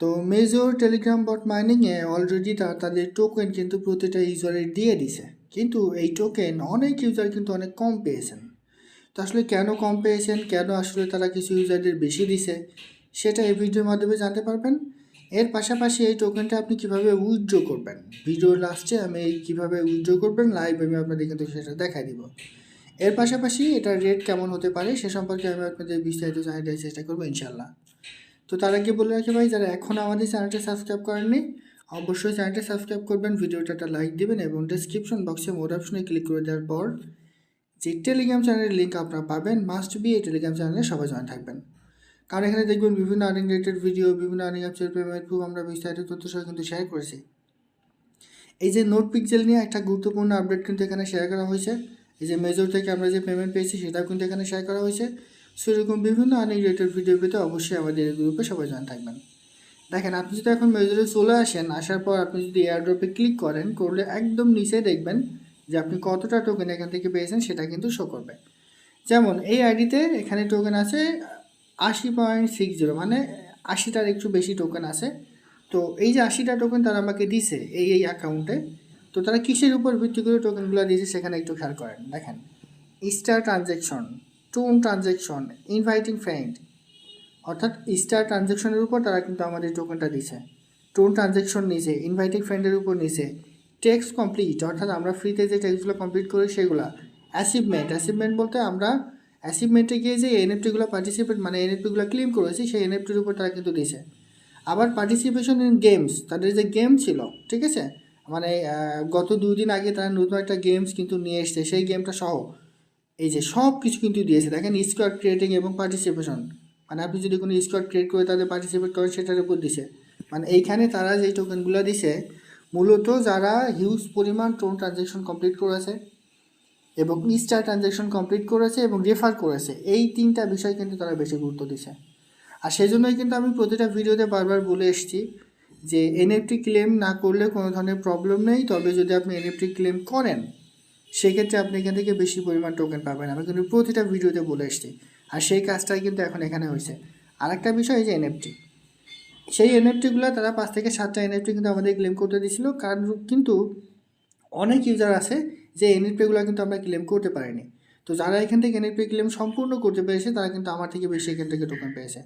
তো major Telegram bot মাইনিংয়ে already তারা তাদের টোকেন কিন্তু প্রতিটা ইউজারের দিয়ে দিছে। কিন্তু এই টোকেন অনেক ইউজার কিন্তু অনেক কম পেয়েছেন। তো আসলে কেন কম পেয়েছেন? কেন আসলে তারা কিছু ইউজারদের বেশি দিছে? সেটা এই ভিডিওর মাধ্যমে জানতে পারবেন। এর পাশাপাশি এই টোকেনটা আপনি কীভাবে উইথড্র করবেন? ভিডিওর লাস্টে আমি এই কীভাবে উইথড্র করবেন? লাইভ আমি আপনাদের কিন্তু সেটা দেখাই দিব। এর পাশাপাশি এটার রেট কেমন হতে পারে? সে সম্পর্কে আমি আপনাদের বিস্তারিত জানিয়ে দেওয়ার চেষ্টা করব ইনশাল্লাহ তো তার আগে বলে রাখি ভাই, যারা এখন আমাদের চ্যানেলটা সাবস্ক্রাইব করেননি, অবশ্যই চ্যানেলটা সাবস্ক্রাইব করবেন, ভিডিওটা একটা লাইক দিবেন এবং ডিসক্রিপশন বক্সে মোর অপশনে ক্লিক করে দেওয়ার পর যে টেলিগ্রাম চ্যানেলের লিঙ্ক আপনারা পাবেন মাস্ট বি এই টেলিগ্রাম চ্যানেলে সবাই জয়েন থাকবেন। কারণ এখানে দেখবেন বিভিন্ন আর্নিং রিলেটেড ভিডিও বিভিন্ন আর্নিং অ্যাপসের পেমেন্ট প্রুফ আমরা বিস্তারিত তথ্য সহ কিন্তু শেয়ার করেছি। এই যে নোট পিক্সেল নিয়ে একটা গুরুত্বপূর্ণ আপডেট কিন্তু এখানে শেয়ার করা হয়েছে। এই যে মেজর থেকে আমরা যে পেমেন্ট পেয়েছি সেটাও কিন্তু এখানে শেয়ার করা হয়েছে। সেরকম বিভিন্ন আর্নিং রিলেটেড ভিডিও পেতে অবশ্যই আমাদের এই গ্রুপে সবাই জয়েন থাকবেন। দেখেন, আপনি যদি এখন মেজরে চলে আসেন, আসার পর আপনি যদি এয়ারড্রপে ক্লিক করেন, করলে একদম নিচে দেখবেন যে আপনি কতটা টোকেন এখান থেকে পেয়েছেন, সেটা কিন্তু শো করবে। যেমন, এই আইডিতে এখানে টোকেন আছে আশি পয়েন্ট সিক্স জিরো মানে আশিটার একটু বেশি টোকেন আছে। তো এই যে আশিটা টোকেন তারা আমাকে দিছে এই এই অ্যাকাউন্টে তো তারা কিসের উপর ভিত্তি করে টোকেনগুলো দিয়েছে সেখানে একটু খেয়াল করেন। দেখেন star transaction ton transaction inviting friend অর্থাৎ স্টার ট্রানজ্যাকশনের উপর তারা কিন্তু আমাদের টোকেনটা দিছে। টোন ট্রানজ্যাকশন নিছে ইনভাইটিং ফ্রেন্ডের উপর নিছে। টেক্সট কমপ্লিট অর্থাৎ আমরা ফ্রিতে যে টেক্সটগুলো কমপ্লিট করি সেগুলো। অ্যাচিভমেন্ট অ্যাচিভমেন্ট বলতে আমরা অ্যাচিভমেন্টে গিয়ে যে এনএফটিগুলো পার্টিসিপেট মানে এনএফটিগুলো ক্লেম করেছি, সেই এনএফটির উপর তারা কিন্তু দিছে। আবার পার্টিসিপেশন ইন গেমস তাদের যে গেম ছিল, ঠিক আছে? মানে গত দুই দিন আগে তারা নতুন একটা গেমস কিন্তু নিয়ে এসছে, সেই গেমটা সহ। এই যে সব কিছু কিন্তু দিয়েছে। দেখেন স্কোয়াড ক্রিয়েটিং এবং পার্টিসিপেশন মানে আপনি যদি কোনো স্কোয়াড ক্রিয়েট করে তাদের পার্টিসিপেট করেন সেটার উপর দিছে। মানে এইখানে তারা যে টোকেনগুলো দিছে, মূলত যারা হিউজ পরিমাণ টোন ট্রানজ্যাকশন কমপ্লিট করেছে এবং স্টার ট্রানজ্যাকশন কমপ্লিট করেছে এবং রেফার করেছে, এই তিনটা বিষয় কিন্তু তারা বেশি গুরুত্ব দিছে। আর সেই জন্যই কিন্তু আমি প্রতিটা ভিডিওতে বারবার বলে এসেছি যে এনএফটি ক্লেম না করলে কোনো ধরনের প্রবলেম নেই। তবে যদি আপনি এনএফটি ক্লেম করেন সেক্ষেত্রে আপনি এখান থেকে বেশি পরিমাণ টোকেন পাবেন। আমি কিন্তু প্রতিটা ভিডিওতে বলে এসেছি। আর সেই কাজটাই কিন্তু এখন এখানে হয়েছে। আরেকটা বিষয় যে এনএফটি সেই এনএফটিগুলো তারা পাঁচ থেকে সাতটা এনএফটি কিন্তু আমাদের ক্লেম করতে দিয়েছিল। কারণ কিন্তু অনেক ইউজার আছে যে এনএফটিগুলো কিন্তু আমরা ক্লেম করতে পারিনি। তো যারা এখান থেকে এনএফটি ক্লেম সম্পূর্ণ করতে পেরেছে, তারা কিন্তু আমার থেকে বেশি এখান থেকে টোকেন পেয়েছে।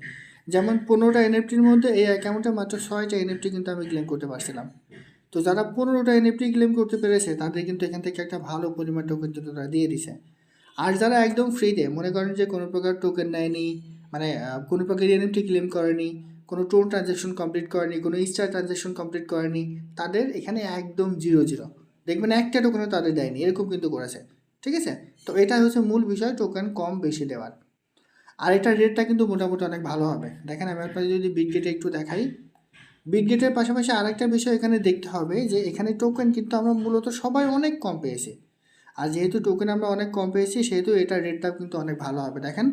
যেমন পনেরোটা এনএফটির মধ্যে এই অ্যাকাউন্টে মাত্র ছয়টা এনএফটি কিন্তু আমি ক্লেম করতে পারছিলাম। তো যারা পনেরোটা এনএফটি ক্লেম করতে পেরেছে, তাদের কিন্তু এখান থেকে একটা ভালো পরিমাণ টোকেন কিন্তু তারা দিয়ে দিছে। আর যারা একদম ফ্রিতে মনে করেন যে কোনো প্রকার টোকেন নেয়নি মানে কোনো প্রকার এনএফটি ক্লেম করেনি, কোনো টোন ট্রানজ্যাকশন কমপ্লিট করেনি, কোনো স্টার ট্রানজ্যাকশন কমপ্লিট করেনি, তাদের এখানে একদম জিরো জিরো দেখবেন একটা টোকেনও তাদের দেয়নি, এরকম কিন্তু করেছে। ঠিক আছে? তো এটা হচ্ছে মূল বিষয় টোকেন কম বেশি দেওয়ার। আর এটার রেটটা কিন্তু মোটামুটি অনেক ভালো হবে। দেখেন আমি আপনাদের যদি বিটগেটে একটু দেখাই। বিটগেটের পাশাপাশি আরেকটা বিষয় এখানে দেখতে হবে যে এখানে টোকেন কিন্তু আমরা মূলত সবাই অনেক কম পেয়েছি। আর যেহেতু টোকেন আমরা অনেক কম পেয়েছি, সেহেতু এটার রেটটাও কিন্তু অনেক ভালো হবে। দেখেন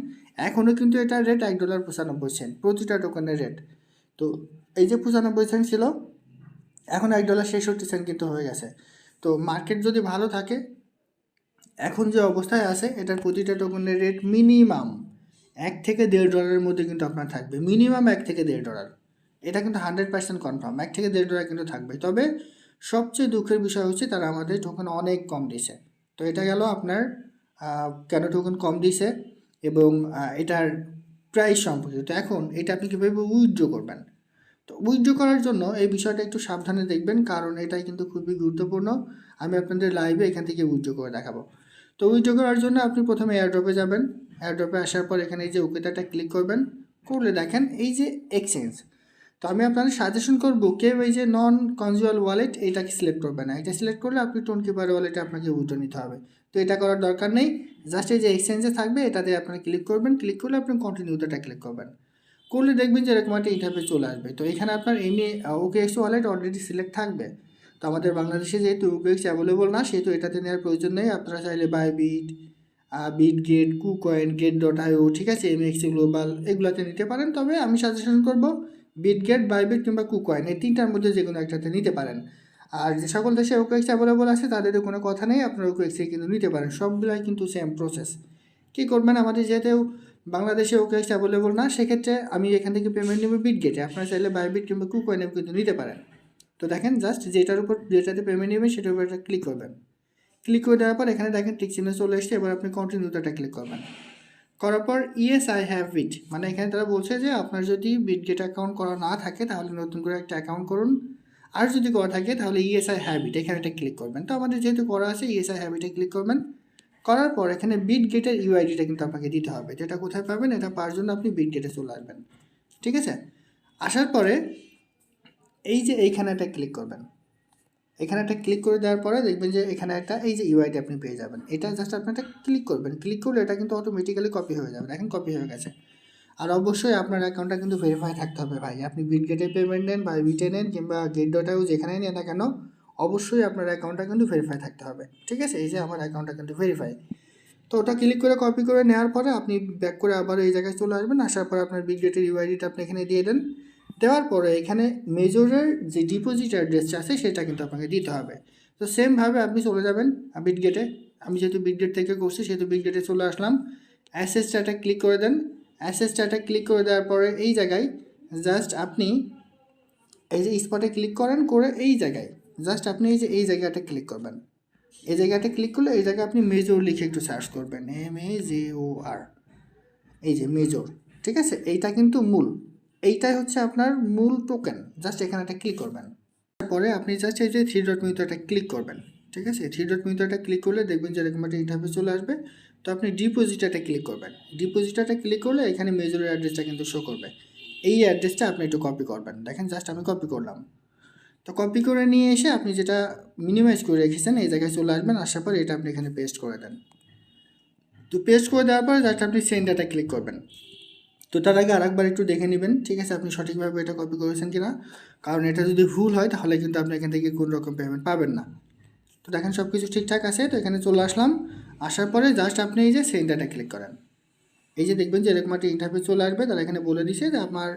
এখনও কিন্তু এটার রেট এক ডলার পঁচানব্বই সেন্ট প্রতিটা টোকেনের রেট তো এই যে পঁচানব্বই সেন্ট ছিল, এখন এক ডলার ছেষট্টি সেন্ট কিন্তু হয়ে গেছে। তো মার্কেট যদি ভালো থাকে, এখন যে অবস্থায় আছে, এটার প্রতিটা টোকেনের রেট মিনিমাম এক থেকে দেড় ডলারের মধ্যে কিন্তু আপনার থাকবে। মিনিমাম এক থেকে দেড় ডলার এটা কিন্তু হান্ড্রেড পার্সেন্ট কনফার্ম, এক থেকে দেড় ডলার কিন্তু থাকবে তবে সবচেয়ে দুঃখের বিষয় হচ্ছে তারা আমাদের টোকেন অনেক কম দিছে তো এটা গেল আপনার কেন টোকেন কম দিছে এবং এটার প্রাইস সম্পর্কে। তো এখন এটা আপনি কীভাবে উইথড্র করবেন? তো উইথড্র করার জন্য এই বিষয়টা একটু সাবধানে দেখবেন, কারণ এটাই কিন্তু খুবই গুরুত্বপূর্ণ। আমি আপনাদের লাইভে এখান থেকে উইথড্র করে দেখাবো। তো উইথড্র করার জন্য আপনি প্রথমে এয়ারড্রপে যাবেন। এয়ারড্রপে আসার পর এখানে এই যে ওকেটাটা ক্লিক করবেন। করলে দেখেন এই যে এক্সচেঞ্জ তো আমি আপনাদের সাজেশন করব, কেউ এই যে নন কনজুয়াল ওয়ালেট এটাকে সিলেক্ট করবে না। এটা সিলেক্ট করলে আপনি টোন কিপার ওয়ালেটে আপনাকে উইথড্র নিতে হবে। তো এটা করার দরকার নেই। জাস্ট এই যে এক্সচেঞ্জে থাকবে, এটাতে আপনি ক্লিক করবেন। ক্লিক করলে আপনি কন্টিনিউটা ক্লিক করবেন। করলে দেখবেন যে এরকম একটা ইন্টারফেস চলে আসবে। তো এখানে আপনার এমনি okay X wallet already select থাকবে। তো আমাদের বাংলাদেশে যেহেতু ওকে এক্স অ্যাভেলেবল না, সেহেতু এটাতে নেওয়ার প্রয়োজন নেই। আপনারা চাইলে Bybit Bitget KuCoin gate dot I ঠিক আছে এম এক্স গ্লোবাল এগুলোতে নিতে পারেন। তবে আমি সাজেশন করব বিট গেট বাইবিট কিংবা কুকয়েন এই তিনটার মধ্যে যে কোনো একটাতে নিতে পারেন। আর যে সকল দেশে ওকে এক্স অ্যাভেলেবল আছে তাদের কোনো কথা নেই, আপনারা ওকে এক্সে কিন্তু নিতে পারেন, সবগুলাই কিন্তু সেম প্রসেস কী করবেন, আমাদের যেহেতু বাংলাদেশে ওকেএক্স অ্যাভেলেবল না, সেক্ষেত্রে আমি এখান থেকে পেমেন্ট নেব বিটগেটে আপনারা চাইলে বাইবিট কিংবা কুকয়েনে কিন্তু নিতে পারেন। তো দেখেন জাস্ট যেটার উপর, যেটাতে পেমেন্ট নেবেন, সেটার উপর একটা ক্লিক করবেন। ক্লিক করে দেওয়ার পর এখানে দেখেন টিক চিহ্ন চলে এসছে, এবার আপনি কন্টিনিউতে একটা ক্লিক করবেন। করার পর ইয়েস আই হ্যাভ ইট মানে এখানে তারা বলছে যে আপনার যদি বিটগেট অ্যাকাউন্ট করা না থাকে, তাহলে নতুন করে একটা অ্যাকাউন্ট করুন। আর যদি করা থাকে, তাহলে ইয়েস আই হ্যাভ ইট এখানে একটা ক্লিক করবেন। তো আমাদের যেহেতু করা আছে ইয়েস আই হ্যাভ ইটে ক্লিক করবেন। করার পর এখানে বিট গেটের ইউআইডিটা কিন্তু আপনাকে দিতে হবে। যেটা কোথায় পাবেন? এটা পাওয়ার জন্য আপনি বিট গেটে চলে আসবেন। ঠিক আছে? আসার পরে এই যে এইখানে একটা ক্লিক করবেন। এখানে একটা ক্লিক করে দেওয়ার পরে দেখবেন যে এখানে একটা, এই যে ইউআইডি আপনি পেয়ে যাবেন। এটা জাস্ট আপনি একটা ক্লিক করবেন। ক্লিক করলে এটা কিন্তু অটোমেটিক্যালি কপি হয়ে যাবে। এখন কপি হয়ে গেছে। আর অবশ্যই আপনার অ্যাকাউন্টটা কিন্তু ভেরিফাই থাকতে হবে ভাই। আপনি বিট গেটে পেমেন্ট নেন বা বিটে নেন কিংবা গেট ডটাও যেখানে নেন না কেন, অবশ্যই আপনার অ্যাকাউন্টটা কিন্তু ভেরিফাই থাকতে হবে। ঠিক আছে? এই যে আমার অ্যাকাউন্টটা কিন্তু ভেরিফাই তো ওটা ক্লিক করে কপি করে নেওয়ার পরে আপনি ব্যাক করে আবার এই জায়গায় চলে আসবেন। আসার পরে আপনার বিগ ডেটের ইউআইডিটা আপনি এখানে দিয়ে দেন। দেওয়ার পরে এখানে মেজরের যে ডিপোজিট অ্যাড্রেসটা আছে, সেটা কিন্তু আপনাকে দিতে হবে। তো সেমভাবে আপনি চলে যাবেন বিট গেটে আমি যেহেতু বিগ ডেট থেকে করছি, সেহেতু বিগ ডেটে চলে আসলাম। অ্যাসেস চার্টে ক্লিক করে দেন। অ্যাসেস চার্টে ক্লিক করে দেওয়ার পরে এই জায়গায় জাস্ট আপনি এই যে স্পটে ক্লিক করেন, করে এই জায়গায় জাস্ট আপনি এই যে এই জায়গাটা ক্লিক করবেন। এই জায়গাটা ক্লিক করলে এই জায়গায় আপনি মেজর লিখে একটু সার্চ করবেন। এম এ জে ও আর এই যে মেজর ঠিক আছে? এইটা কিন্তু মূল। এইটাই হচ্ছে আপনার মূল টোকেন জাস্ট এখানে একটা ক্লিক করবেন। তারপরে আপনি জাস্ট এই যে থ্রি ডট মিউটোটা ক্লিক করবেন। ঠিক আছে? থ্রি ডট মিউটোটা ক্লিক করলে দেখবেন যে এরকম একটা ইন্টারভিউ চলে আসবে। তো আপনি ডিপোজিটাটা ক্লিক করবেন। ডিপোজিটাটা ক্লিক করলে এখানে মেজরের অ্যাড্রেসটা কিন্তু শো করবে। এই অ্যাড্রেসটা আপনি একটু কপি করবেন। দেখেন জাস্ট আমি কপি করলাম। তো কপি করে নিয়ে এসে আপনি যেটা মিনিমাইজ করে রেখেছেন, এই জায়গায় চলে আসবেন। আসার পর এটা আপনি এখানে পেস্ট করে দেন। তো পেস্ট করে দেওয়ার পর জাস্ট আপনি সেন্ড ডাটা ক্লিক করবেন। তো তার আগে আরেকবার একটু দেখে নেবেন, ঠিক আছে? আপনি সঠিকভাবে এটা কপি করেছেন কিনা? কারণ এটা যদি ভুল হয়, তাহলে কিন্তু আপনি এখান থেকে কোনো রকম পেমেন্ট পাবেন না। তো দেখেন সব কিছু ঠিকঠাক আছে, তো এখানে চলে আসলাম। আসার পরে জাস্ট আপনি এই যে সেন্ড ডাটা ক্লিক করেন। এই যে দেখবেন যে এরকম একটা ইন্টারভিউ চলে আসবে, তারা এখানে বলে দিছে যে আমার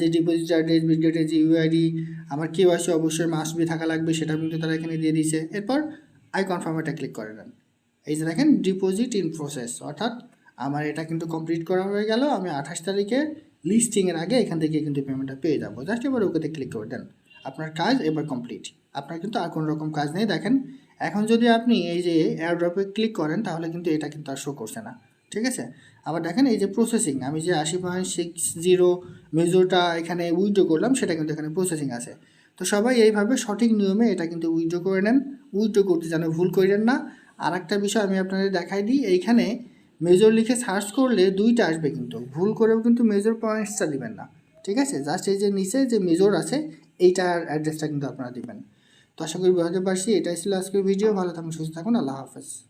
যে ডিপোজিট অ্যাড্রেস বিডগেটের যে ইউআইডি আমার কেওয়াইসি অবশ্যই মাস্ট বি থাকা লাগবে, সেটা কিন্তু তারা এখানে দিয়ে দিয়েছে এরপর আই কনফার্ম এটা ক্লিক করে দেন এই যে দেখেন ডিপোজিট ইন প্রসেস অর্থাৎ আমার এটা কিন্তু কমপ্লিট করা হয়ে গেল। আমি আঠাশ তারিখে লিস্টিংয়ের আগে এখান থেকে কিন্তু পেমেন্টটা পেয়ে যাব। জাস্ট এবার ওকেতে ক্লিক করে দেন। আপনার কাজ এবার কমপ্লিট আপনার কিন্তু আর কোনো রকম কাজ নেই। দেখেন, এখন যদি আপনি এই যে এয়ারড্রপে ক্লিক করেন, তাহলে কিন্তু এটা কিন্তু আর শো করছে না। ঠিক আছে? আবার দেখেন, এই যে প্রসেসিং আমি যে আশি পয়েন্ট সিক্স জিরো মেজোটা এখানে উইথড্র করলাম, সেটা কিন্তু এখানে প্রসেসিং আছে। তো সবাই এইভাবে সঠিক নিয়মে এটা কিন্তু উইথড্র করে নেন। উইথড্র করতে যেন ভুল করেন না। আর একটা বিষয় আমি আপনাদের দেখাই দিই। এইখানে মেজর লিখে সার্চ করলে দুইটা আসবে কিন্তু। ভুল করেও কিন্তু মেজর পয়েন্টসটা দিবেন না। ঠিক আছে? জাস্ট এই যে নিচে যে মেজর আছে, এইটার অ্যাড্রেসটা কিন্তু আপনারা দিবেন। তো আশা করি বুঝতে পারছি। এটাই ছিল আজকের ভিডিও ভালো থাকুন, সুস্থ থাকুন। আল্লাহ হাফেজ।